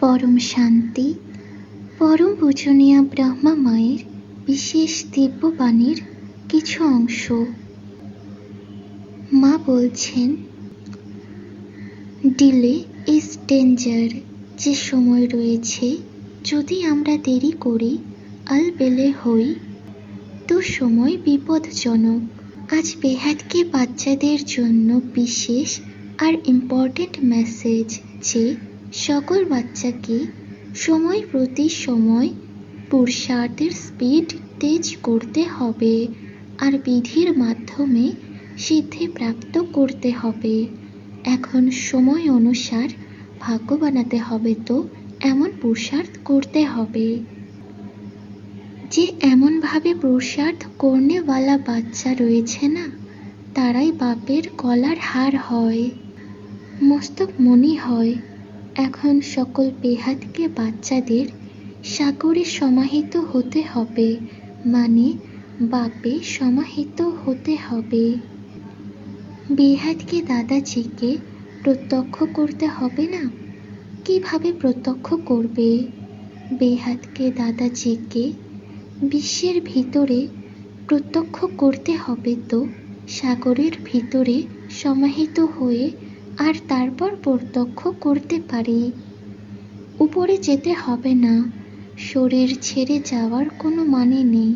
পরম শান্তি, পরম পূজনীয় ব্রহ্মা মায়ের বিশেষ দিব্যবাণীর কিছু অংশ। মা বলছেন, ডিলে ইজ ডেঞ্জার, যে সময় রয়েছে, যদি আমরা দেরি করি, আলবেলে হই। তো সময় বিপদজনক, আজ বেহাতকে বাচ্চাদের জন্য বিশেষ আর ইম্পর্ট্যান্ট মেসেজ যে সকল বাচ্চাকে সময় প্রতি সময় পুরুষার্থের স্পিড তেজ করতে হবে আর বিধির মাধ্যমে সিদ্ধি প্রাপ্ত করতে হবে। এখন সময় অনুসার ভাগ্য বানাতে হবে তো, এমন পুরুষার্থ করতে হবে। যে এমনভাবে পুরুষার্থ করনেওয়ালা বাচ্চা রয়েছে না, তারাই বাপের গলার হার হয়। মস্তক মনি হয়। এখন সকল বেহাতকে বাচ্চাদের সাগরে সমাহিত হতে হবে মানে বাপে সমাহিত হতে হবে। বেহাতকে দাদাজিকে প্রত্যক্ষ করতে হবে না? কীভাবে প্রত্যক্ষ করবে? বেহাতকে দাদাজিকে বিশ্বের ভিতরে প্রত্যক্ষ করতে হবে তো সাগরের ভিতরে সমাহিত হয়ে আর তারপর প্রত্যক্ষ করতে পারি। উপরে যেতে হবে না। শরীর ছেড়ে যাওয়ার কোনো মানে নেই।